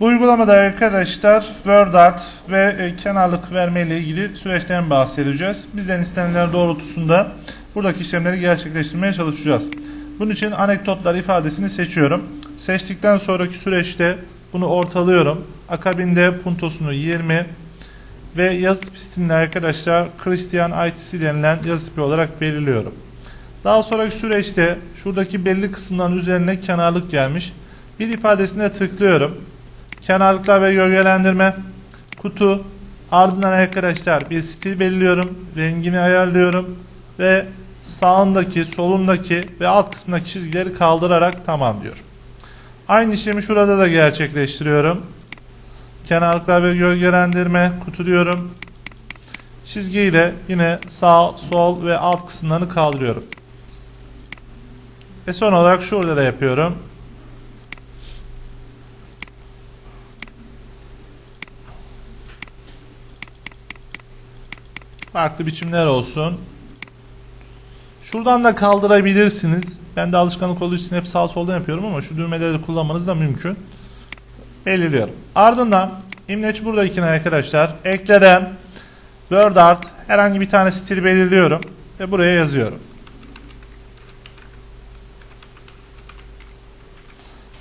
Bu uygulamada arkadaşlar WordArt ve e, kenarlık verme ile ilgili süreçten bahsedeceğiz. Bizden istenilenler doğrultusunda buradaki işlemleri gerçekleştirmeye çalışacağız. Bunun için anekdotlar ifadesini seçiyorum. Seçtikten sonraki süreçte bunu ortalıyorum. Akabinde puntosunu 20 ve yazı tipi stilini arkadaşlar Christian ITC denilen yazı tipi olarak belirliyorum. Daha sonraki süreçte şuradaki belli kısımların üzerine kenarlık gelmiş. Bir ifadesine tıklıyorum. Kenarlıklar ve gölgelendirme, kutu, ardından arkadaşlar bir stil belirliyorum, rengini ayarlıyorum ve sağındaki, solundaki ve alt kısmındaki çizgileri kaldırarak tamam diyorum. Aynı işlemi şurada da gerçekleştiriyorum. Kenarlıklar ve gölgelendirme, kutu diyorum. Çizgiyle yine sağ, sol ve alt kısımlarını kaldırıyorum. Ve son olarak şurada da yapıyorum. Farklı biçimler olsun. Şuradan da kaldırabilirsiniz. Ben de alışkanlık olduğu için hep sağ soldan yapıyorum ama şu düğmeleri de kullanmanız da mümkün. Belirliyorum. Ardından imleç buradakine arkadaşlar ekleden WordArt herhangi bir tane stil belirliyorum ve buraya yazıyorum.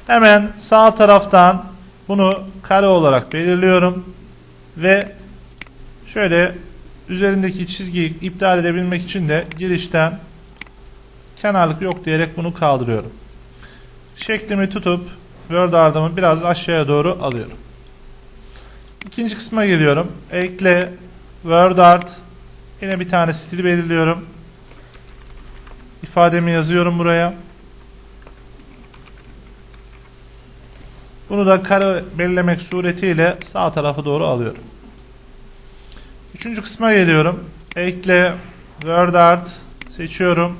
Hemen sağ taraftan bunu kare olarak belirliyorum ve şöyle üzerindeki çizgiyi iptal edebilmek için de girişten kenarlık yok diyerek bunu kaldırıyorum. Şeklimi tutup Word ardımı biraz aşağıya doğru alıyorum. İkinci kısma geliyorum. Ekle Word art yine bir tane stil belirliyorum. İfademi yazıyorum buraya. Bunu da kare belirlemek suretiyle sağ tarafa doğru alıyorum. Üçüncü kısma geliyorum. Ekle Word Art seçiyorum.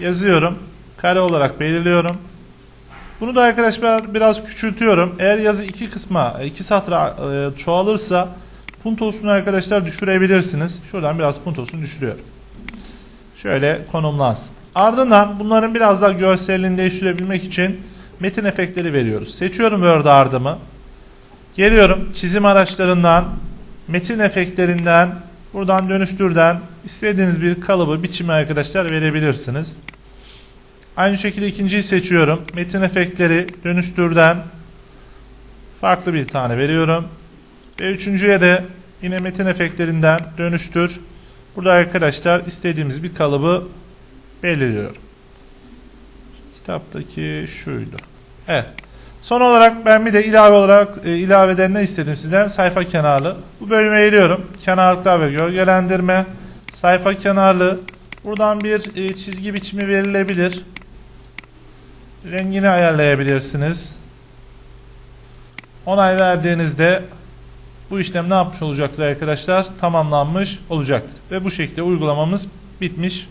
Yazıyorum. Kare olarak belirliyorum. Bunu da arkadaşlar biraz küçültüyorum. Eğer yazı iki kısma, iki satıra e, çoğalırsa puntosunu arkadaşlar düşürebilirsiniz. Şuradan biraz puntosunu düşürüyorum. Şöyle konumlansın. Ardından bunların biraz daha görselliğini değiştirebilmek için metin efektleri veriyoruz. Seçiyorum Word ardımı. Geliyorum çizim araçlarından, metin efektlerinden, buradan dönüştürden istediğiniz bir kalıbı, biçimi arkadaşlar verebilirsiniz. Aynı şekilde ikinciyi seçiyorum. Metin efektleri dönüştürden farklı bir tane veriyorum. Ve üçüncüye de yine metin efektlerinden dönüştür. Burada arkadaşlar istediğimiz bir kalıbı belirliyorum. Kitaptaki şuydu. Evet. Son olarak ben bir de ilave olarak e, ilaveden ne istedim sizden? Sayfa kenarlı. Bu bölüme geliyorum. Kenarlıklar ve gölgelendirme. Sayfa kenarlı. Buradan bir e, çizgi biçimi verilebilir. Rengini ayarlayabilirsiniz. Onay verdiğinizde bu işlem ne yapmış olacaktır arkadaşlar? Tamamlanmış olacaktır. Ve bu şekilde uygulamamız bitmiş